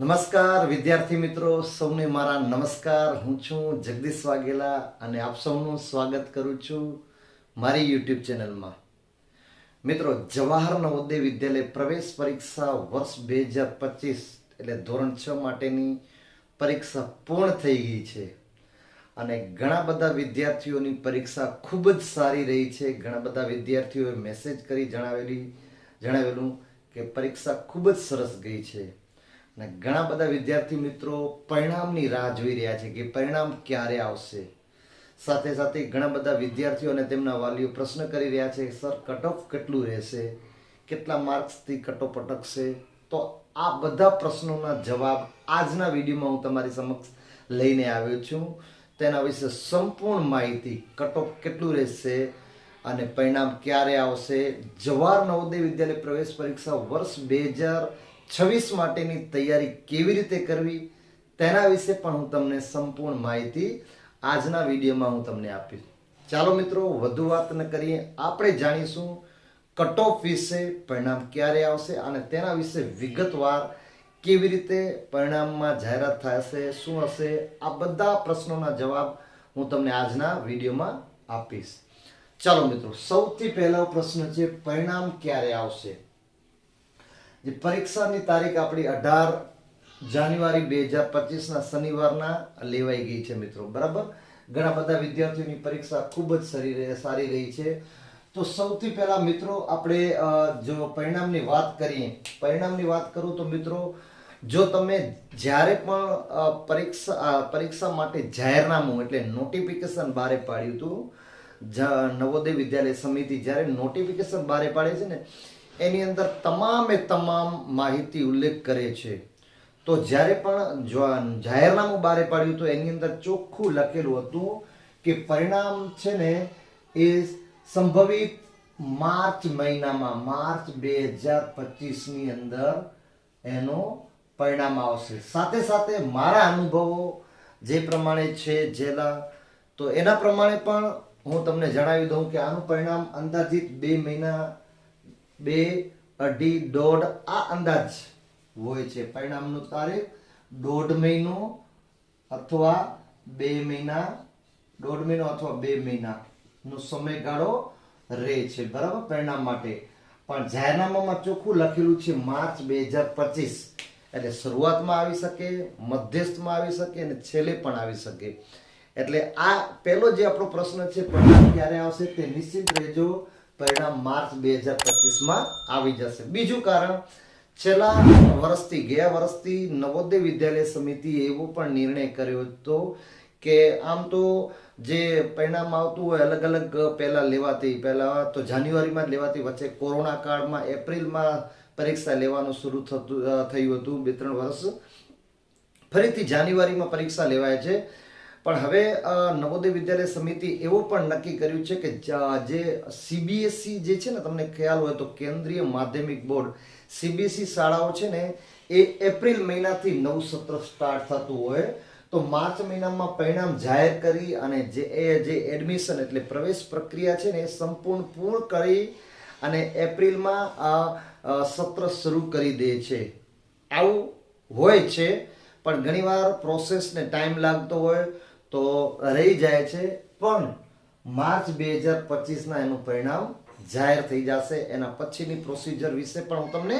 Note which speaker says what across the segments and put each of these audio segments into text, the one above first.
Speaker 1: નમસ્કાર, વિદ્યાર્થી મિત્રો, સૌને મારા નમસ્કાર. હું છું જગદીશ વાઘેલા અને આપ સૌનું સ્વાગત કરું છું મારી યુટ્યુબ ચેનલમાં. મિત્રો, જવાહર નવોદય વિદ્યાલય પ્રવેશ પરીક્ષા વર્ષ બે હજાર પચીસ એટલે ધોરણ છ માટેની પરીક્ષા પૂર્ણ થઈ ગઈ છે. અને ઘણા બધા વિદ્યાર્થીઓની પરીક્ષા ખૂબ જ સારી રહી છે. ઘણા બધા વિદ્યાર્થીઓએ મેસેજ કરી જણાવેલી જણાવેલું કે પરીક્ષા ખૂબ જ સરસ ગઈ છે. અને ઘણા બધા વિદ્યાર્થી મિત્રો પરિણામની રાહ જોઈ રહ્યા છે કે પરિણામ ક્યારે આવશે. સાથે સાથે ઘણા બધા વિદ્યાર્થીઓ અને તેમના વાલીઓ પ્રશ્ન કરી રહ્યા છે, સર કટ ઓફ કેટલું રહેશે? કેટલા માર્ક્સથી કટ ઓફ અટકશે? તો આ બધા પ્રશ્નોના જવાબ આજના વિડીયોમાં હું તમારી સમક્ષ લઈને આવ્યો છું. તેના વિશે સંપૂર્ણ માહિતી કટ ઓફ કેટલું રહેશે અને પરિણામ ક્યારે આવશે? જવાહર નવોદય વિદ્યાલય પ્રવેશ પરીક્ષા વર્ષ બે હજાર છવ્વીસ માટેની તૈયારી કેવી રીતે કરવી તેના વિશે પણ હું તમને સંપૂર્ણ માહિતી આજના વિડીયોમાં હું તમને આપીશ. ચાલો મિત્રો, વધુ વાત ન કરીએ. આપણે જાણીશું કટ ઓફ વિશે પરિણામ ક્યારે આવશે અને તેના વિશે વિગતવાર કેવી રીતે પરિણામમાં જાહેરાત થશે શું હશે, આ બધા પ્રશ્નોના જવાબ હું તમને આજના વિડીયોમાં આપીશ. ચાલો મિત્રો, સૌથી પહેલો પ્રશ્ન છે, પરિણામ ક્યારે આવશે? જે પરીક્ષાની તારીખ આપણી અઢાર જાન્યુઆરી બે હજાર પચીસના શનિવારના લેવાઈ ગઈ છે મિત્રો, બરાબર? ઘણા બધા વિદ્યાર્થીઓની પરીક્ષા ખૂબ જ સારી સારી રહી છે. તો સૌથી પહેલા મિત્રો, આપણે જો પરિણામની વાત કરીએ, પરિણામની વાત કરું તો મિત્રો, જો તમે જ્યારે પણ પરીક્ષા પરીક્ષા માટે જાહેરનામું એટલે નોટિફિકેશન બહાર પાડ્યું હતું નવોદય વિદ્યાલય સમિતિ જ્યારે નોટિફિકેશન બહાર પાડે છે ને એની અંદર તમામે તમામ માહિતી ઉલ્લેખ કરે છે. તો જ્યારે પણ જાહેરનામું બહાર પાડ્યું તો એની અંદર ચોખ્ખું લખેલું હતું કે પરિણામ છે ને એ સંભવિત માર્ચ મહિનામાં, માર્ચ બે હજાર પચીસની અંદર એનું પરિણામ આવશે. સાથે સાથે મારા અનુભવો જે પ્રમાણે છે જેલા તો એના પ્રમાણે પણ હું તમને જણાવી દઉં કે આનું પરિણામ અંદાજિત બે મહિના બે, અઢી, દોઢ, આ અંદાજ હોય છે. પરિણામનું તારીખ, દોઢ મહિનો અથવા બે મહિના, દોઢ મહિનો અથવા બે મહિનાનો સમયગાળો રહે છે. બરાબર? પરિણામ માટે. પણ જાહેરનામામાં ચોખ્ખું લખેલું છે માર્ચ બે હજાર પચીસ. એટલે શરૂઆતમાં આવી શકે, મધ્યસ્થમાં આવી શકે અને છેલ્લે પણ આવી શકે. એટલે આ પહેલો જે આપણો પ્રશ્ન છે, પરિણામ ક્યારે આવશે તે નિશ્ચિત રહેજો. પરિણામ માર્ચ બે હજાર પચીસમાં આવી જશે. બીજું કારણ, છેલ્લા વર્ષથી, ગયા વર્ષથી નવોદય વિદ્યાલય સમિતિએ એવો પણ નિર્ણય કર્યો હતો કે આમ તો જે પરિણામ આવતું હોય, અલગ અલગ પહેલાં લેવાતી, પહેલા તો જાન્યુઆરીમાં જ લેવાતી, વચ્ચે કોરોના કાળમાં, એપ્રિલમાં પરીક્ષા લેવાનું શરૂ થતું થયું હતું બે ત્રણ વર્ષ. ફરીથી જાન્યુઆરીમાં પરીક્ષા લેવાય છે. પણ હવે નવોદય વિદ્યાલય સમિતિ એવો પણ નક્કી કર્યું છે કે જે સીબીએસઈ જે છે ને, તમને ખ્યાલ હોય તો કેન્દ્રીય માધ્યમિક બોર્ડ સીબીએસઈ શાળાઓ છે ને, એ એપ્રિલ મહિનાથી નવું સત્ર સ્ટાર્ટ થતું હોય. તો માર્ચ મહિનામાં પરિણામ જાહેર કરી અને જે એ જે એડમિશન એટલે પ્રવેશ પ્રક્રિયા છે ને, એ સંપૂર્ણ પૂર્ણ કરી અને એપ્રિલમાં આ સત્ર શરૂ કરી દે છે. આવું હોય છે. પણ ઘણીવાર પ્રોસેસને ટાઈમ લાગતો હોય તો રહી જાય છે, પણ માર્ચ બે હજાર પચીસના એનું પરિણામ જાહેર થઈ જશે. એના પછીની પ્રોસિજર વિશે પણ હું તમને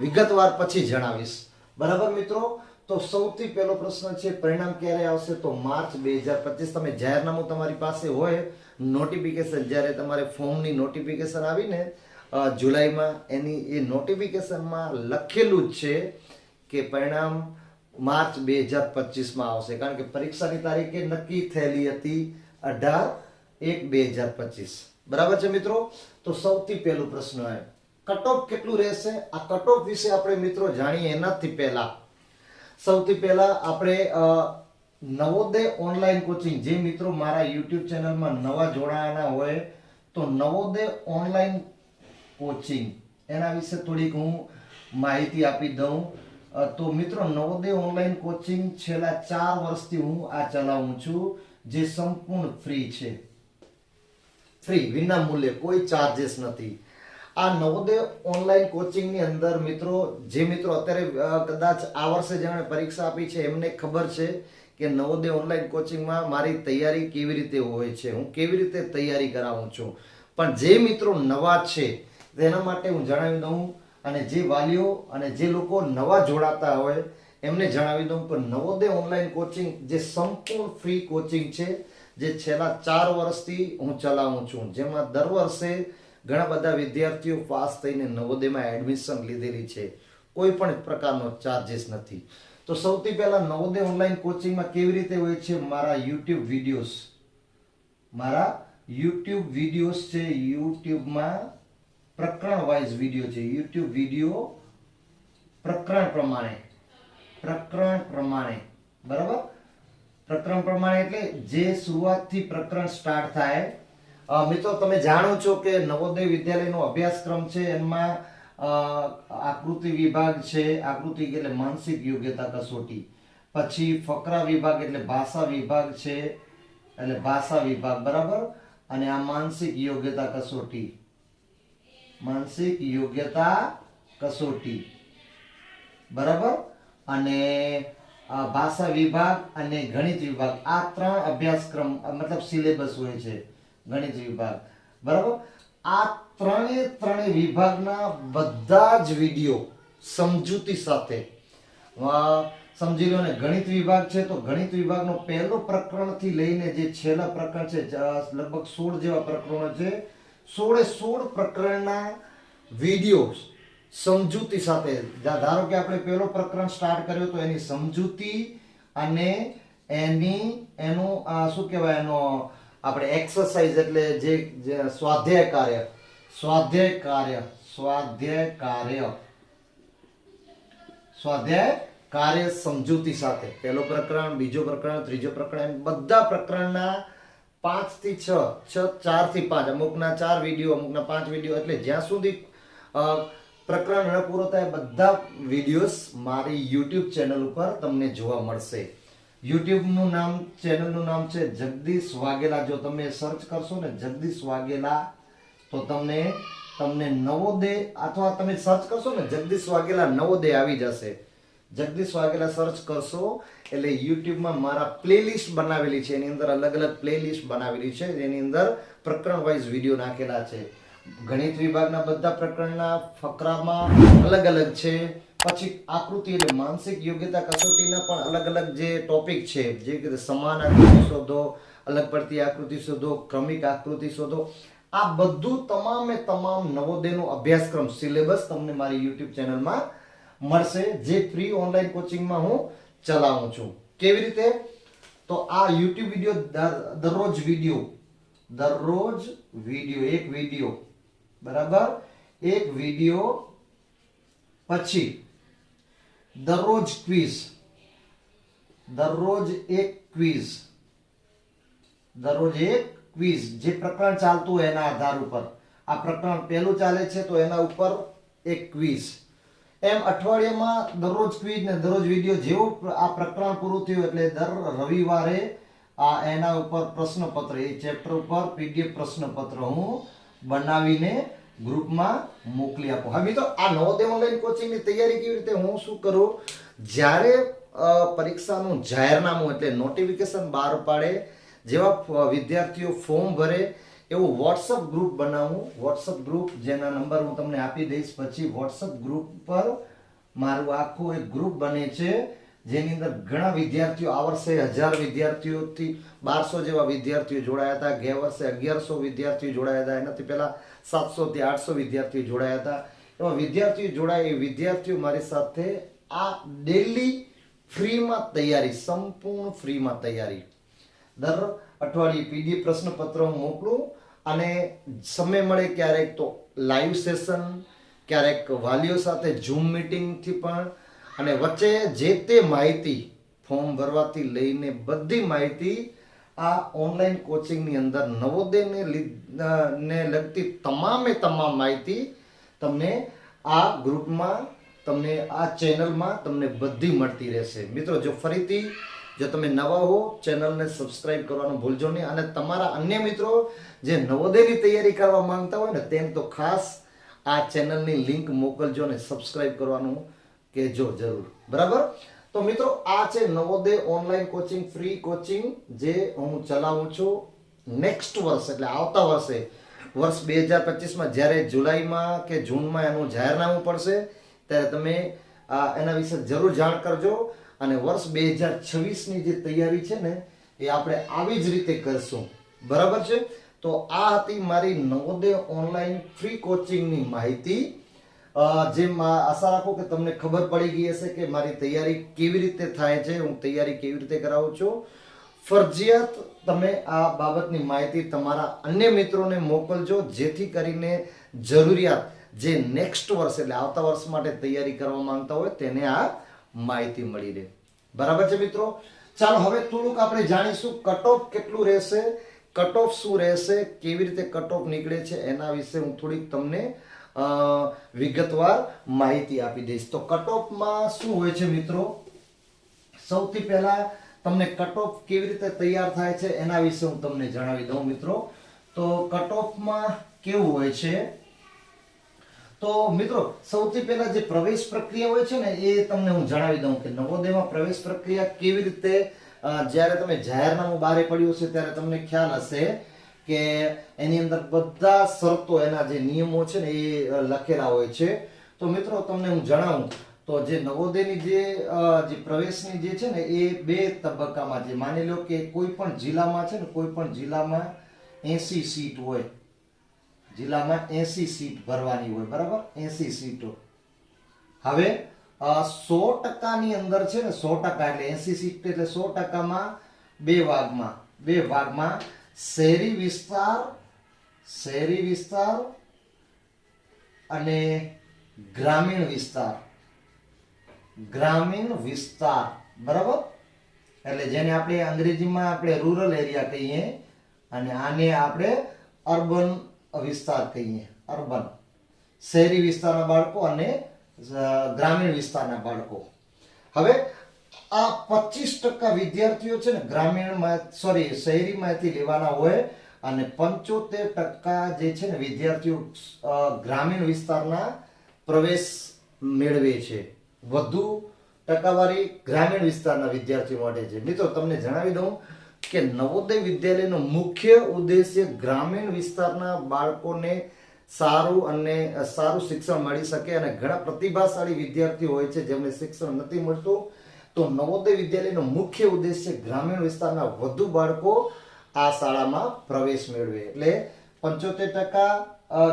Speaker 1: વિગતવાર પછી જણાવીશ. બરાબર મિત્રો? તો સૌથી પહેલો પ્રશ્ન છે, પરિણામ ક્યારે આવશે? તો માર્ચ બે હજાર પચીસ તમે જાહેરનામું તમારી પાસે હોય નોટિફિકેશન જ્યારે તમારે ફોર્મની નોટિફિકેશન આવીને જુલાઈમાં એની એ નોટિફિકેશનમાં લખેલું જ છે કે પરિણામ માર્ચ બે હજાર પચીસમાં આવશે. કારણ કે પરીક્ષાની તારીખે નક્કી થયેલી હતી અઢાર એક બે હજાર પચીસ. બરાબર છે મિત્રો? તો સૌથી પહેલો પ્રશ્ન એ કટ ઓફ કેટલું રહેશે? આ કટ ઓફ વિશે આપણે મિત્રો જાણીએ એનાથી પહેલા. સૌથી પહેલા આપણે નવોદય ઓનલાઈન કોચિંગ જે મિત્રો મારા યુટ્યુબ ચેનલમાં નવા જોડાયાના હોય, તો નવોદય ઓનલાઈન કોચિંગ એના વિશે થોડીક હું માહિતી આપી દઉં. તો મિત્રો, નવોદય ઓનલાઈન કોચિંગ છેલ્લા ચાર વર્ષથી હું આ ચલાવું છું, જે સંપૂર્ણ ફ્રી છે. ફ્રી વિના મૂલ્યે, કોઈ ચાર્જેસ નથી. આ નવોદય ઓનલાઈન કોચિંગની અંદર મિત્રો, જે મિત્રો અત્યારે કદાચ આ વર્ષે જેમણે પરીક્ષા આપી છે, એમને ખબર છે કે નવોદય ઓનલાઈન કોચિંગમાં મારી તૈયારી કેવી રીતે હોય છે. હું કેવી રીતે તૈયારી કરાવું છું. પણ જે મિત્રો નવા છે, તેના માટે હું જણાવી દઉં અને જે વાલીઓ અને જે લોકો નવા જોડાતા હોય, એમને જણાવી દઉં કે નવોદય ઓનલાઈન કોચિંગ જે સંપૂર્ણ ફ્રી કોચિંગ છે, જે છેલ્લા ચાર વર્ષથી હું ચલાવું છું. જેમાં દર વર્ષે ઘણા બધા વિદ્યાર્થીઓ પાસ થઈને નવોદયમાં એડમિશન લીધેલી છે. કોઈ પણ પ્રકારનો ચાર્જિસ નથી. તો સૌથી પહેલાં નવોદય ઓનલાઈન કોચિંગમાં કેવી રીતે હોય છે મારા યુટ્યુબ વિડીયોઝ મારા યુટ્યુબ વિડીયોઝ છે યુટ્યુબમાં પ્રકરણ વાઇઝ વીડિયો છે, યુટ્યુબ વીડિયો પ્રકરણ પ્રમાણે. પ્રકરણ પ્રમાણે. બરાબર? પ્રકરણ પ્રમાણે એટલે જે શરૂઆતથી પ્રકરણ સ્ટાર્ટ થાય. મિત્રો, તમે જાણો છો કે નવોદય વિદ્યાલયનો અભ્યાસક્રમ છે, એમાં આકૃતિ વિભાગ છે, આકૃતિ એટલે માનસિક યોગ્યતા કસોટી. પછી ફકરા વિભાગ એટલે ભાષા વિભાગ છે, એટલે ભાષા વિભાગ, બરાબર? અને આ માનસિક યોગ્યતા કસોટી. માનસિક યોગ્યતા કસોટી. બરાબર? અને ભાષા વિભાગ અને ગણિત વિભાગ. આ ત્રણ અભ્યાસક્રમ મતલબ સિલેબસ હોય છે ગણિત વિભાગ. બરાબર? આ ત્રણે ત્રણે વિભાગના બધા જ વીડિયો સમજૂતી સાથે. સમજી લો ને, ગણિત વિભાગ છે તો ગણિત વિભાગનો પહેલો પ્રકરણથી લઈને જે છેલ્લા પ્રકરણ છે લગભગ સોળ જેવા પ્રકરણો છે સોળે સોળ પ્રકરણના વીડિયો સમજૂતી સાથે. ધારો કે આપણે પહેલો પ્રકરણ સ્ટાર્ટ કર્યો તો એની સમજૂતી અને એની, એનું શું કહેવાય, એનો, આપણે એક્સરસાઇઝ એટલે જે સ્વાધ્યાય કાર્ય. સ્વાધ્યાય કાર્ય સ્વાધ્યાય કાર્ય. સ્વાધ્યાય કાર્ય સમજૂતી સાથે. પહેલો પ્રકરણ, બીજો પ્રકરણ, ત્રીજો પ્રકરણ, એમ બધા પ્રકરણના પાંચથી છ છ ચારથી પાંચ, અમુકના ચાર વીડિયો અમુકના પાંચ વીડિયો એટલે જ્યાં સુધી પ્રકરણ ન પૂરો થાય, બધા વિડીયોઝ મારી યુટ્યુબ ચેનલ ઉપર તમને જોવા મળશે. યુટ્યુબનું નામ ચેનલનું નામ છે જગદીશ વાઘેલા. જો તમે સર્ચ કરશો ને જગદીશ વાઘેલા, તો તમને તમને નવોદય, અથવા તમે સર્ચ કરશો ને જગદીશ વાઘેલા, નવોદય આવી જશે. જગદીશ વાઘેલા સર્ચ કરશો એટલે યુટ્યુબમાં મારા પ્લેલિસ્ટ બનાવેલી છે. એની અંદર અલગ અલગ પ્લેલિસ્ટ બનાવેલી છે. જેની અંદર પ્રકરણ વાઇઝ વીડિયો નાખેલા છે. ગણિત વિભાગના બધા પ્રકરણના ફકરામાં અલગ અલગ છે. પછી આકૃતિ એટલે માનસિક યોગ્યતા કસોટીના પણ અલગ અલગ જે ટોપિક છે જે કે સમાન આકૃતિ શોધો, અલગ પડતી આકૃતિ શોધો, ક્રમિક આકૃતિ શોધો, આ બધું તમામે તમામ નવોદયનો અભ્યાસક્રમ સિલેબસ તમને મારી યુટ્યુબ ચેનલમાં મળશે જે ફ્રી ઓનલાઈન કોચિંગમાં હું ચલાવું છું. કેવી રીતે? તો આ યુટ્યુબ વીડિયો દરરોજ વીડિયો દરરોજ વીડિયો એક વીડિયો બરાબર? એક વીડિયો પછી દરરોજ ક્વિઝ દરરોજ એક ક્વિઝ દરરોજ એક ક્વિઝ જે પ્રકરણ ચાલતું હોય એના આધાર ઉપર. આ પ્રકરણ પહેલું ચાલે છે તો એના ઉપર એક ક્વિઝ એમ અઠવાડિયામાં દરરોજ ક્વિઝ ને દરરોજ વીડિયો જેવો આ પ્રકરણ પૂરું થયું એટલે દર રવિવારે આ એના ઉપર પ્રશ્નપત્ર, એ ચેપ્ટર ઉપર પીડીએફ પ્રશ્નપત્ર હું બનાવીને ગ્રુપમાં મોકલી આપું. હા, મિત્રો, આ નવોદય ઓનલાઈન કોચિંગની તૈયારી કેવી રીતે? હું શું કરું? જ્યારે પરીક્ષાનું જાહેરનામું એટલે નોટિફિકેશન બહાર પાડે, જેવા વિદ્યાર્થીઓ ફોર્મ ભરે એવું વોટ્સઅપ ગ્રુપ બનાવું. વોટ્સઅપ ગ્રુપ જેના નંબર હું તમને આપી દઈશ. પછી વોટ્સઅપ ગ્રુપ પર મારું આખું એક ગ્રુપ બને છે, જેની અંદર ઘણા વિદ્યાર્થીઓ, આ વર્ષે હજાર વિદ્યાર્થીઓથી બારસો જેવા વિદ્યાર્થીઓ જોડાયા હતા. ગયા વર્ષે અગિયારસો વિદ્યાર્થીઓ જોડાયા હતા. એનાથી પહેલા સાતસોથી આઠસો વિદ્યાર્થીઓ જોડાયા હતા. એવા વિદ્યાર્થીઓ જોડાય એ વિદ્યાર્થીઓ મારી સાથે આ ડેલી ફ્રીમાં તૈયારી, સંપૂર્ણ ફ્રીમાં તૈયારી. દર અઠવાડિયે પીડી પ્રશ્નપત્ર હું મોકલું. અને સમય મળે ક્યારેક તો લાઈવ સેશન ક્યારેક વાલીઓ સાથે ઝૂમ મિટિંગથી પણ. અને વચ્ચે જે તે માહિતી ફોર્મ ભરવાથી લઈને બધી માહિતી આ ઓનલાઈન કોચિંગની અંદર નવોદયને ને લગતી તમામે તમામ માહિતી તમને આ ગ્રુપમાં તમને આ ચેનલમાં તમને બધી મળતી રહેશે. મિત્રો, જો ફરીથી જો તમે નવા હો, ચેનલને સબસ્ક્રાઇબ કરવાનું ભૂલજો નહીં. અને તમારા અન્ય મિત્રો જે નવોદયની તૈયારી કરવા માંગતા હોય ને, તેમ તો ખાસ આ ચેનલની લિંક મોકલજો અને સબસ્ક્રાઇબ કરવાનું કહેજો જરૂર. બરાબર? તો મિત્રો, આ છે Navodaya online coaching, free coaching, જે હું ચલાવું છું નેક્સ્ટ વર્ષ, એટલે આવતા વર્ષે. વર્ષ બે હજાર પચીસમાં જ્યારે જુલાઈમાં કે જૂનમાં એનું જાહેરનામું પડશે, ત્યારે તમે એના વિશે જરૂર જાણ કરજો. અને વર્ષ બે હજાર છવ્વીસની જે તૈયારી છે ને, એ આપણે આવી જ રીતે કરશું. બરાબર છે? તો આ હતી મારી નવોદય ઓનલાઈન ફ્રી કોચિંગની માહિતી. જે આશા રાખો કે તમને ખબર પડી ગઈ હશે કે મારી તૈયારી કેવી રીતે થાય છે, હું તૈયારી કેવી રીતે કરાવું છું. ફરજિયાત તમે આ બાબતની માહિતી તમારા અન્ય મિત્રોને મોકલજો, જેથી કરીને જરૂરિયાત જે નેક્સ્ટ વર્ષ એટલે આવતા વર્ષ માટે તૈયારી કરવા માંગતા હોય તેને આ માહિતી મળી રહે. બરાબર છે મિત્રો? ચાલો હવે થોડુંક આપણે જાણીશું કટ ઓફ કેટલું રહેશે કટ ઓફ શું રહેશે, કેવી રીતે કટ ઓફ નીકળે છે, એના વિશે હું થોડીક તમને વિગતવાર માહિતી આપી દઈશ. તો કટ ઓફમાં શું હોય છે મિત્રો? સૌથી પહેલા તમને કટ ઓફ કેવી રીતે તૈયાર થાય છે, એના વિશે હું તમને જણાવી દઉં મિત્રો. તો કટ ઓફમાં કેવું હોય છે? તો મિત્રો, સૌથી પહેલા જે પ્રવેશ પ્રક્રિયા હોય છે ને, એ તમને હું જણાવી દઉં કે નવોદયમાં પ્રવેશ પ્રક્રિયા કેવી રીતે જ્યારે તમે જાહેરનામું બહાર પડ્યું છે ત્યારે તમને ખ્યાલ હશે કે એની અંદર બધા શરતો, એના જે નિયમો છે ને, એ લખેલા હોય છે. તો મિત્રો, તમને હું જણાવું તો જે નવોદયની જે જે પ્રવેશની જે છે ને, એ બે તબક્કામાં છે. માની લો કે કોઈ પણ જિલ્લામાં છે ને, કોઈ પણ જિલ્લામાં એસી સીટ હોય. જિલ્લામાં એસી સીટ ભરવાની હોય, બરાબર? એસી સીટો. હવે સો ટકાની અંદર છે ને, સો ટકા એટલે એસી સીટ એટલે સો ટકામાં બે ભાગમાં બે ભાગમાં શહેરી વિસ્તાર શહેરી વિસ્તાર અને ગ્રામીણ વિસ્તાર. ગ્રામીણ વિસ્તાર, બરાબર? એટલે જેને આપણે અંગ્રેજીમાં આપણે રૂરલ એરિયા કહીએ, અને આને આપણે અર્બન વિસ્તાર કહીએ, અર્બન. શહેરી વિસ્તારના બાળકો અને ગ્રામીણ વિસ્તારના બાળકો. હવે, આ પચીસ ટકા વિદ્યાર્થીઓ છે ને, ગ્રામીણમાં સોરી શહેરીમાંથી લેવાના હોય અને પંચોતેર ટકા જે છે ને, વિદ્યાર્થીઓ ગ્રામીણ વિસ્તારના પ્રવેશ મેળવે છે. વધુ ટકાવારી ગ્રામીણ વિસ્તારના વિદ્યાર્થીઓ માટે છે. મિત્રો, તમને જણાવી દઉં કે નવોદય વિદ્યાલયનો મુખ્ય ઉદ્દેશ્ય ગ્રામીણ વિસ્તારના બાળકોને સારું અને સારું શિક્ષણ મળી શકે અને ઘણા પ્રતિભાશાળી વિદ્યાર્થીઓ હોય છે જેમને શિક્ષણ નથી મળતું. તો નવોદય વિદ્યાલયનો મુખ્ય ઉદ્દેશ્ય ગ્રામીણ વિસ્તારના વધુ બાળકો આ શાળામાં પ્રવેશ મેળવે. એટલે પંચોતેર ટકા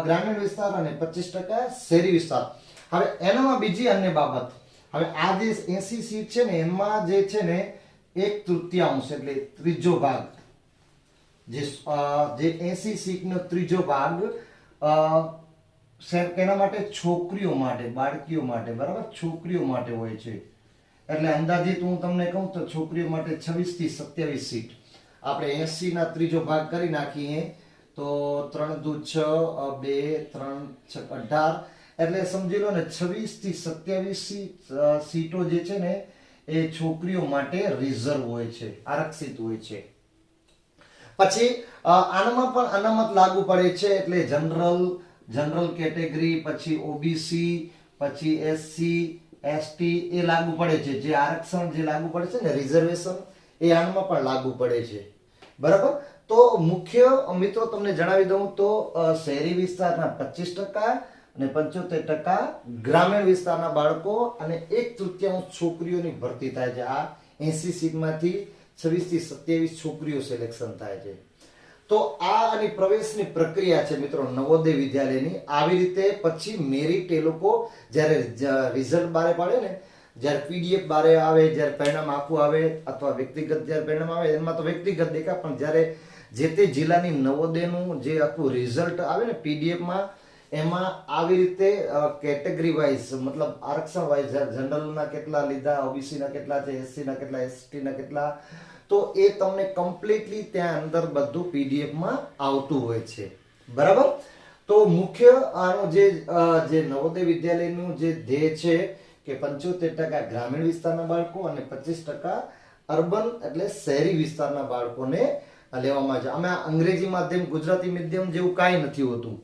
Speaker 1: ગ્રામીણ વિસ્તાર અને પચીસ ટકા શહેરી વિસ્તાર. હવે એનામાં બીજી અન્ય બાબત. હવે આ જે એસી સીટ છે ને, એમાં જે છે ને એક તૃતીયાંશ એટલે ત્રીજો ભાગ. જે જે એસી સીટનો ત્રીજો ભાગ કેના માટે? છોકરીઓ માટે, બાળકીઓ માટે, બરાબર? છોકરીઓ માટે હોય છે. એટલે અંદાજિત હું તમને કહું તો છોકરીઓ માટે છવ્વીસથી સત્યાવીસ સીટ. આપણે એસીના ત્રીજો ભાગ કરી નાખીએ. તો ત્રણ દુ છ બે, ત્રણ છ, અઢાર. એટલે સમજી લો ને છવ્વીસથી સત્યાવીસ સીટો જે છે ને એ છોકરીઓ માટે રિઝર્વ હોય છે, આરક્ષિત હોય છે. પછી આનામાં પણ અનામત લાગુ પડે છે એટલે જનરલ જનરલ કેટેગરી પછી ઓબીસી પછી એસસી એસટી એ લાગુ પડે છે. જે આરક્ષણ જે લાગુ પડે છે ને રિઝર્વેશન એ આનામાં પણ લાગુ પડે છે. બરાબર? તો મુખ્ય મિત્રો, તમને જણાવી દઉં તો શહેરી વિસ્તારના પચીસ ટકા અને પંચોતેર ટકા ગ્રામીણ વિસ્તારના બાળકો અને એક તૃતીયાંશ છોકરીઓની ભરતી થાય છે. આ એસી સીટમાંથી છવ્વીસથી સત્યાવીસ છોકરીઓ સિલેક્શન થાય છે. તો આ અને પ્રવેશની પ્રક્રિયા છે મિત્રો નવોદય વિદ્યાલયની. આવી રીતે પછી મેરિટ એ લોકો જ્યારે રિઝલ્ટ બારે પાડે ને, જ્યારે પીડીએફ બારે આવે, જ્યારે પરિણામ આખું આવે અથવા વ્યક્તિગત જ્યારે પરિણામ આવે, એમાં તો વ્યક્તિગત દેખા પણ જ્યારે જે તે જિલ્લાની નવોદયનું જે આખું રિઝલ્ટ આવે ને પીડીએફમાં એમાં આવી રીતે કેટેગરી વાઇઝ મતલબ આરક્ષણ વાઇઝ જનરલના કેટલા લીધા, ઓબીસીના કેટલા છે, એસસીના કેટલા, એસટીના કેટલા, તો એ તમને કમ્પ્લીટલી ત્યાં અંદર બધું પીડીએફમાં આવતું હોય છે. બરાબર? તો મુખ્ય આનો જે જે નવોદય વિદ્યાલયનું જે ધ્યેય છે કે પંચોતેર ટકા ગ્રામીણ વિસ્તારના બાળકો અને પચીસ ટકા અર્બન એટલે શહેરી વિસ્તારના બાળકોને લેવામાં આવે છે. અમે અંગ્રેજી માધ્યમ, ગુજરાતી માધ્યમ જેવું કાંઈ નથી હોતું.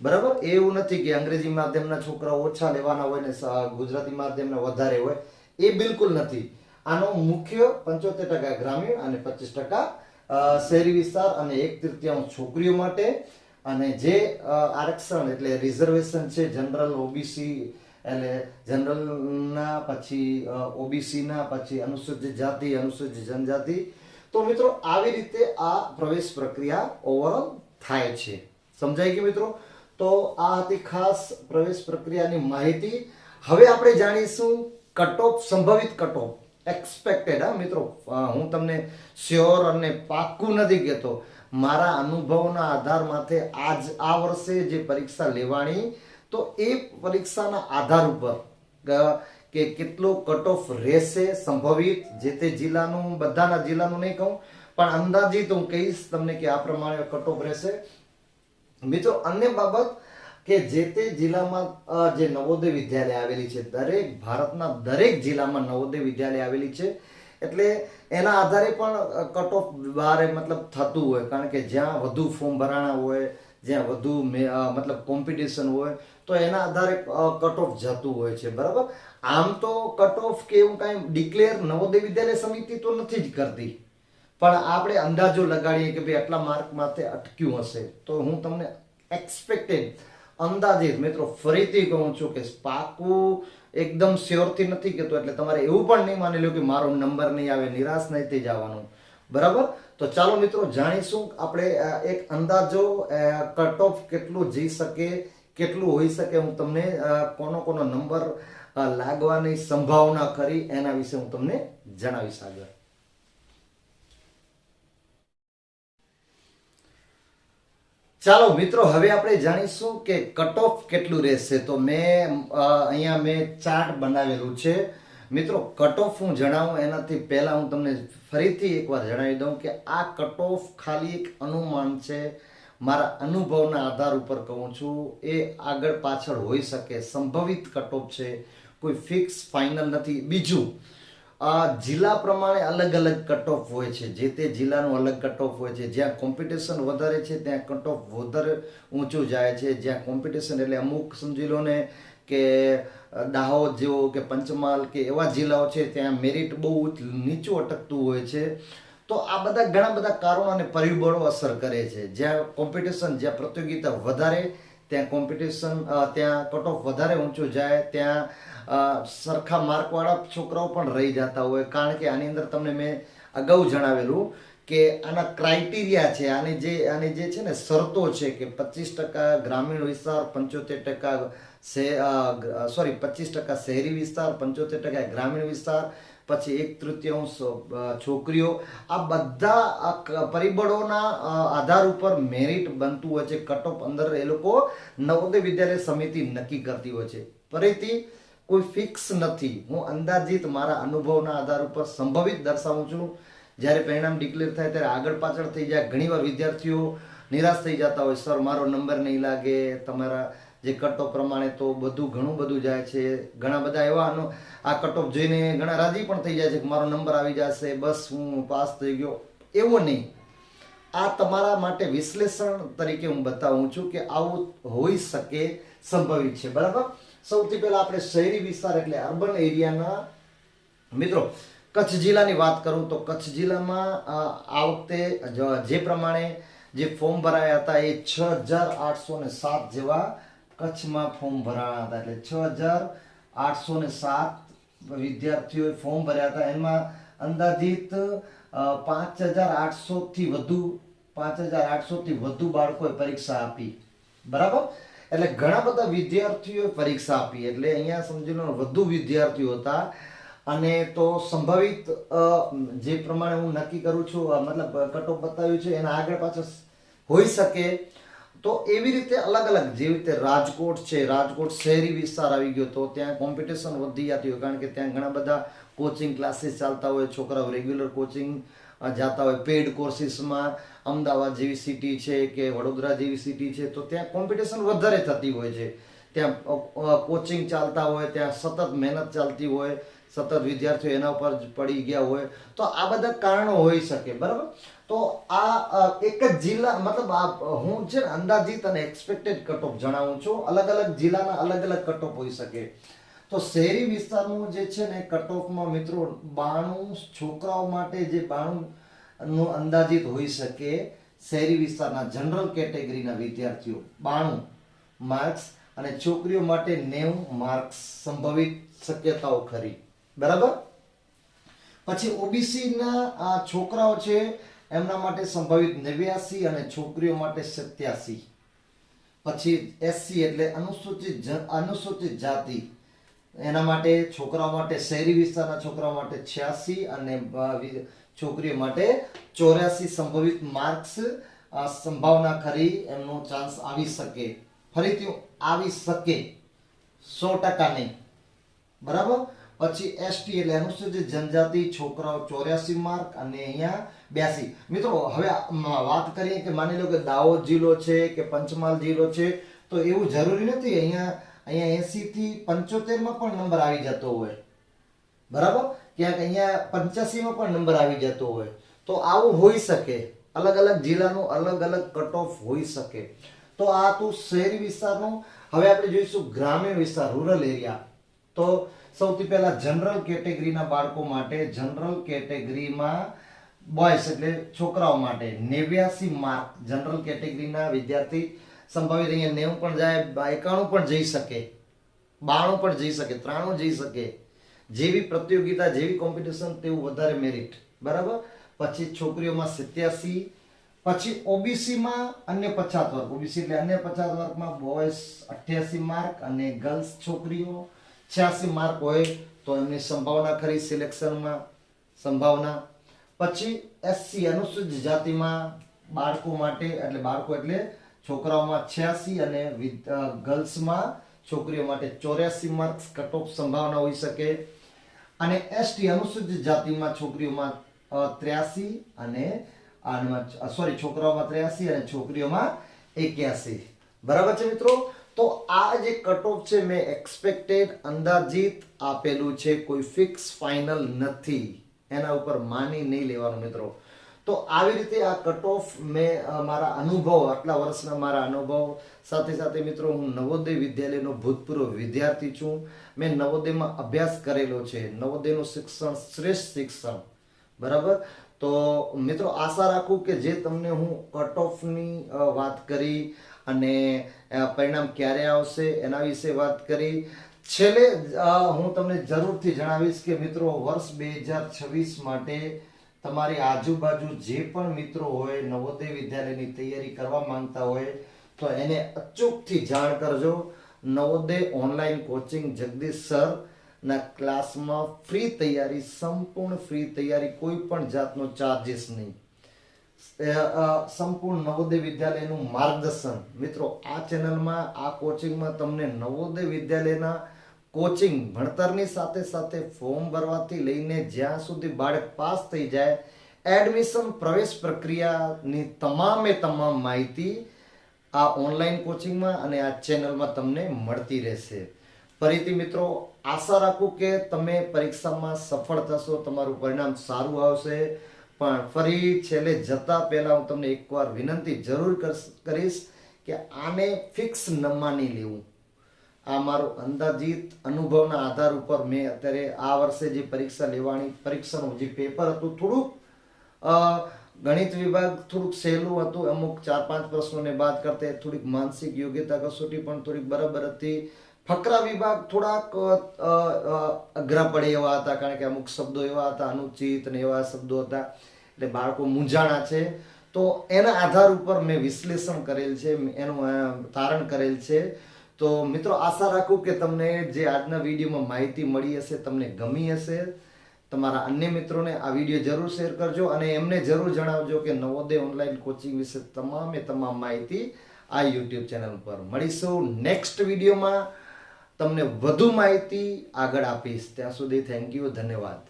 Speaker 1: બરાબર? એવું નથી કે અંગ્રેજી માધ્યમના છોકરાઓ ઓછા લેવાના હોય ને ગુજરાતી માધ્યમના વધારે હોય. એ બિલકુલ નથી. આનો મુખ્ય પંચોતેર ટકા ગ્રામીણ અને પચીસ ટકા શહેરી વિસ્તાર અને એક તૃતીયાંશ છોકરીઓ માટે. અને જે આરક્ષણ એટલે રિઝર્વેશન છે, જનરલ ઓબીસી એટલે જનરલના પછી ઓબીસીના પછી અનુસૂચિત જાતિ, અનુસૂચિત જનજાતિ. તો મિત્રો, આવી રીતે આ પ્રવેશ પ્રક્રિયા ઓવરઓલ થાય છે. સમજાય કે મિત્રો? તો આ હતી ખાસ પ્રવેશ પ્રક્રિયાની માહિતી. હવે આપણે જાણીશું કટઓફ, સંભવિત કટઓફ. એક્સપેક્ટેડ હા, મિત્રો. હું તમને શ્યોર અને પાક્કું નથી કહેતો. મારા અનુભવના આધાર માથે આજ, આ વર્ષે જે પરીક્ષા લેવાની તો એ પરીક્ષાના આધાર ઉપર કે કેટલો કટ ઓફ રહેશે, સંભવિત, જે તે જિલ્લાનું, બધાના જિલ્લાનું નહીં કહું, પણ અંદાજિત હું કહીશ તમને કે આ પ્રમાણે કટ ઓફ રહેશે. મિત્રો, અન્ય બાબત કે જે તે જિલ્લામાં જે નવોદય વિદ્યાલય આવેલી છે, દરેક ભારતના દરેક જિલ્લામાં નવોદય વિદ્યાલય આવેલી છે. એટલે એના આધારે પણ કટ ઓફ બારે મતલબ થતું હોય. કારણ કે જ્યાં વધુ ફોર્મ ભરાણા હોય, જ્યાં વધુ મતલબ કોમ્પિટિશન હોય, તો એના આધારે કટ ઓફ જતું હોય છે. બરાબર? આમ તો કટ ઓફ કે એવું કાંઈ ડિક્લેર નવોદય વિદ્યાલય સમિતિ તો નથી જ કરતી. પણ આપણે અંદાજો લગાડીએ કે ભાઈ આટલા માર્ક માટે અટક્યું હશે. તો હું તમને એક્સપેક્ટેડ અંદાજિત મિત્રો ફરીથી કહું છું કે પાકું એકદમ શ્યોરથી નથી કહેતો, એટલે તમારે એવું પણ નહીં માની લો કે મારો નંબર નહીં આવે, નિરાશ નહીં થઈ જવાનું. બરાબર? તો ચાલો મિત્રો જાણીશું આપણે એક અંદાજો કટ ઓફ કેટલું જઈ શકે, કેટલું હોઈ શકે. હું તમને કોનો કોનો નંબર લાગવાની સંભાવના કરી, એના વિશે હું તમને જણાવીશ આગળ. ચાલો મિત્રો, હવે આપણે જાણીશું કે કટ ઓફ કેટલું રહેશે. તો મેં અહીંયા મેં ચાર્ટ બનાવેલું છે. મિત્રો કટ ઓફ હું જણાવું, એનાથી પહેલાં હું તમને ફરીથી એકવાર જણાવી દઉં કે આ કટ ઓફ ખાલી એક અનુમાન છે. મારા અનુભવના આધાર ઉપર કહું છું, એ આગળ પાછળ હોઈ શકે. સંભવિત કટ ઓફ છે. કોઈ ફિક્સ ફાઇનલ નથી. બીજું જિલ્લા પ્રમાણે અલગ અલગ કટ ઓફ હોય છે. જે તે જિલ્લાનું અલગ કટ ઓફ હોય છે. જ્યાં કોમ્પિટિશન વધારે છે, ત્યાં કટ ઓફ વધારે ઊંચું જાય છે. જ્યાં કોમ્પિટિશન એટલે અમુક સમજી લો ને કે દાહોદ જેવો કે પંચમહાલ કે એવા જિલ્લાઓ છે, ત્યાં મેરિટ બહુ નીચું અટકતું હોય છે. તો આ બધા ઘણા બધા કારણો અને પરિબળો અસર કરે છે. જ્યાં કોમ્પિટિશન જ્યાં પ્રતિયોગિતા વધારે ત્યાં કોમ્પિટિશન ત્યાં કટ ઓફ વધારે ઊંચું જાય, ત્યાં સરખા માર્કવાળા છોકરાઓ પણ રહી જતા હોય. કારણ કે આની અંદર તમને મેં અગાઉ જણાવેલું કે આના ક્રાઇટેરિયા છે, આની જે આની જે છે ને શરતો છે કે પચીસ ટકા ગ્રામીણ વિસ્તાર, પંચોતેર ટકા સોરી પચીસ ટકા શહેરી વિસ્તાર, પંચોતેર ટકા ગ્રામીણ વિસ્તાર પછી એક તૃતીયાંશ છોકરીઓ. આ બધા પરિબળોના આધાર ઉપર મેરિટ બનતું હોય છે. કટ ઓફ અંદર એ લોકો નવોદય વિદ્યાલય સમિતિ નક્કી કરતી હોય છે. ફરીથી, કોઈ ફિક્સ નથી. હું અંદાજિત મારા અનુભવના આધાર ઉપર સંભવિત દર્શાવું છું. જ્યારે પરિણામ ડિક્લેર થાય ત્યારે આગળ પાછળ થઈ જાય. ઘણીવાર વિદ્યાર્થીઓ નિરાશ થઈ જતા હોય. સર મારો નંબર નહીં લાગે. તમારા જે કટઓફ પ્રમાણે તો બધું ઘણું બધું જાય છે. ઘણા બધા એવા આ કટઓફ જોઈને ઘણા રાજી પણ થઈ જાય છે કે મારો નંબર આવી જશે, બસ હું પાસ થઈ ગયો. એવો નહીં. આ તમારા માટે વિશ્લેષણ તરીકે હું બતાવું છું કે આવું હોઈ શકે, સંભવિત છે. બરાબર? સૌથી પહેલા આપણે શહેરી વિસ્તાર એટલે અર્બન એરિયાના મિત્રો, કચ્છ જિલ્લાની વાત કરું તો કચ્છ જિલ્લામાં આ વખતે જે પ્રમાણે જે ફોર્મ ભરાયા હતા એ છ હજાર આઠસો ને સાત જેવા કચ્છમાં ફોર્મ ભરાયા હતા એટલે છ હજાર આઠસો ને સાત વિદ્યાર્થીઓએ ફોર્મ ભર્યા હતા. એમાં અંદાજિત પાંચ હજાર આઠસો થી વધુ, પાંચ હજાર આઠસો થી વધુ બાળકોએ પરીક્ષા આપી. બરાબર? એટલે ઘણા બધા વિદ્યાર્થીઓએ પરીક્ષા આપી. એટલે અહીંયા સમજી લો વધુ વિદ્યાર્થીઓ હતા. અને તો સંભવિત જે પ્રમાણે હું નક્કી કરું છું મતલબ કટઓફ બતાવ્યું છે, એના આગળ પાછળ હોઈ શકે. તો એવી રીતે અલગ અલગ, જેવી રીતે રાજકોટ છે, રાજકોટ શહેરી વિસ્તાર આવી ગયો તો ત્યાં કોમ્પિટિશન વધી જતી હોય. કારણ કે ત્યાં ઘણા બધા કોચિંગ ક્લાસીસ ચાલતા હોય, છોકરાઓ રેગ્યુલર કોચિંગ જાતા હોય. પેડ કોર્સિસમાં અમદાવાદ જેવી સિટી છે કે વડોદરા જેવી સિટી છે, તો ત્યાં કોમ્પિટિશન વધારે થતી હોય છે. ત્યાં કોચિંગ ચાલતા હોય, ત્યાં સતત મહેનત ચાલતી હોય, સતત વિદ્યાર્થીઓ એના ઉપર પડી ગયા હોય. તો આ બધા કારણો હોઈ શકે, બરાબર? તો આ એક જ જિલ્લા, મતલબ આ, હું છે ને અંદાજિત અને એક્સપેક્ટેડ કટઓફ જણાવું છું. અલગ અલગ જિલ્લાના અલગ અલગ કટઓફ હોઈ શકે. તો શહેરી વિસ્તારનું જે છે ને કટઓફમાં મિત્રો બાણું છોકરાઓ માટે જે બાણું નું અંદાજિત હોઈ શકે શહેરી વિસ્તારના જનરલ કેટેગરીના વિદ્યાર્થીઓ, બાણું માર્ક્સ અને છોકરીઓ માટે નેવું માર્ક્સ સંભવિત શક્યતાઓ ખરી. બરાબર? પછી ઓબીસીના છોકરાઓ છે એમના માટે સંભવિત નેવ્યાસી અને છોકરીઓ માટે સત્યાસી. પછી એસસી એટલે અનુસૂચિત અનુસૂચિત જાતિ. એના માટે છોકરાઓ માટે શહેરી વિસ્તારના છોકરાઓ માટે છ્યાસી અને છોકરીઓ માટે ચોર્યાસી સંભવિત માર્ક્સ સંભાવના ખરી એમનો ચાન્સ આવી શકે. ફરીથી આવી શકે સો ટકા નહીં બરાબર? પછી એસટી એટલે અનુસૂચિત જનજાતિ, છોકરાઓ, ચોર્યાસી માર્ક અને અહીંયા બ્યાસી. મિત્રો, હવે વાત કરીએ કે માની લો કે દાહોદ જિલ્લો છે કે પંચમહાલ જિલ્લો છે, તો એવું જરૂરી નથી. અહીંયા અહીંયા એસી થી પંચોતેર પણ નંબર આવી જતો હોય. બરાબર? ક્યાંક અહીંયા પંચ્યાસીમાં પણ નંબર આવી જતો હોય. તો આવું હોઈ શકે. અલગ અલગ જિલ્લાનું અલગ અલગ કટ ઓફ હોઈ શકે. તો આ તું શહેરી વિસ્તારનું. હવે આપણે જોઈશું ગ્રામીણ વિસ્તાર રૂરલ એરિયા તો સૌથી પહેલા જનરલ કેટેગરીના બાળકો માટે, જનરલ કેટેગરીમાં બોયસ એટલે છોકરાઓ માટે નેવ્યાસી માર્ક જનરલ કેટેગરીના વિદ્યાર્થી સંભવિત અહીંયા નેવું પણ જાય એકાણું પણ જઈ શકે, બાણું પણ જઈ શકે, ત્રાણું જઈ શકે. જેવી પ્રતિયોગિતા, જેવી કોમ્પિટિશન તેવું વધારે મેરિટ બરાબર? પછી છોકરીઓમાં સિત્યાસી, પછી ઓબીસીમાં અન્ય પછાત વર્ગ. ઓબીસી એટલે અન્ય પછાત વર્ગમાં બોયસ અઠ્યાસી માર્ક અને ગર્લ્સ છોકરીઓ છ્યાસી માર્ક હોય તો એમની સંભાવના ખરી સિલેક્શનમાં સંભાવના. પછી એસસી અનુસૂચિત જાતિમાં બાળકો માટે, એટલે બાળકો એટલે છોકરાઓમાં છ્યાસી અને ગર્લ્સમાં છોકરીઓ માટે ચોર્યાસી માર્ક્સ કટ ઓફ સંભાવના હોઈ શકે. અને એસટી અનુસૂચિત જાતિમાં છોકરીઓમાં ત્ર્યાસી અને સોરી છોકરાઓમાં ત્ર્યાસી અને છોકરીઓમાં એક્યાસી. બરાબર છે મિત્રો? તો આ જે કટ ઓફ છે મેં એક્સપેક્ટેડ અંદાજિત આપેલું છે, કોઈ ફિક્સ ફાઇનલ નથી. એના ઉપર માની નહીં લેવાનું મિત્રો. તો આવી રીતે આ કટ ઓફ મેં મારા અનુભવ, આટલા વર્ષના મારા અનુભવ, સાથે સાથે મિત્રો હું નવોદય વિદ્યાલયનો ભૂતપૂર્વ વિદ્યાર્થી છું. મેં નવોદયમાં અભ્યાસ કરેલો છે. નવોદયનું શિક્ષણ શ્રેષ્ઠ શિક્ષણ. બરાબર? તો મિત્રો આશા રાખું કે જે તમને હું કટ ઓફની વાત કરી અને પરિણામ ક્યારે આવશે એના વિશે વાત કરી. છેલ્લે હું તમને જરૂરથી જણાવીશ કે મિત્રો, વર્ષ બે હજાર છવ્વીસ માટે તમારી આજુબાજુ જે પણ મિત્રો હોય, નવોદય વિદ્યાલયની તૈયારી કરવા માંગતા હોય, તો એને અચૂકથી જાણ કરજો. Navodaya online coaching Jagdish sir ના ક્લાસમાં ફ્રી તૈયારી, સંપૂર્ણ ફ્રી તૈયારી, કોઈ પણ જાતનો ચાર્જિસ નહીં. સંપૂર્ણ નવોદય વિદ્યાલયનું માર્ગદર્શન. મિત્રો, આ ચેનલમાં, આ કોચિંગમાં તમને નવોદય વિદ્યાલયના કોચિંગ ભણતરની સાથે સાથે ફોર્મ ભરવાથી લઈને જ્યાં સુધી બાળક પાસ થઈ જાય, એડમિશન પ્રવેશ પ્રક્રિયાની તમામે તમામ માહિતી આ ઓનલાઈન કોચિંગમાં અને આ ચેનલમાં તમને મળતી રહેશે. ફરીથી મિત્રો, આશા રાખું કે તમે પરીક્ષામાં સફળ થશો, તમારું પરિણામ સારું આવશે. પણ ફરી છેલ્લે જતા પહેલા હું તમને એકવાર વિનંતી જરૂર કરશ- કે આને ફિક્સ ન માની લેવું. આ મારો અંદાજિત અનુભવના આધાર ઉપર મેં અત્યારે આ વર્ષે જે પરીક્ષા લેવાની, પરીક્ષાનું જે પેપર હતું થોડુંક ગણિત વિભાગ થોડુંક સહેલું હતું, અમુક ચાર પાંચ પ્રશ્નોને બાદ કરતા થોડીક માનસિક યોગ્યતા કસોટી પણ થોડીક બરાબર હતી. ફકરા વિભાગ થોડાક અઘરા પડે એવા હતા, કારણ કે અમુક શબ્દો એવા હતા, અનુચિત ને એવા શબ્દો હતા. એટલે બાળકો મૂંઝાણા છે. તો એના આધાર ઉપર મેં વિશ્લેષણ કરેલ છે, એનું તારણ કરેલ છે. તો મિત્રો, આશા રાખું કે તમને જે આજના વિડીયોમાં માહિતી મળી હશે, તમને ગમી હશે, તમારા અન્ય મિત્રોને આ વીડિયો જરૂર શેર કરજો અને એમને જરૂર જણાવજો કે નવોદય ઓનલાઈન કોચિંગ વિશે તમામે તમામ માહિતી આ યુટ્યુબ ચેનલ પર મળીશું. નેક્સ્ટ વિડીયોમાં તમને વધુ માહિતી આગળ આપીશ. ત્યાં સુધી થેન્ક યુ ધન્યવાદ.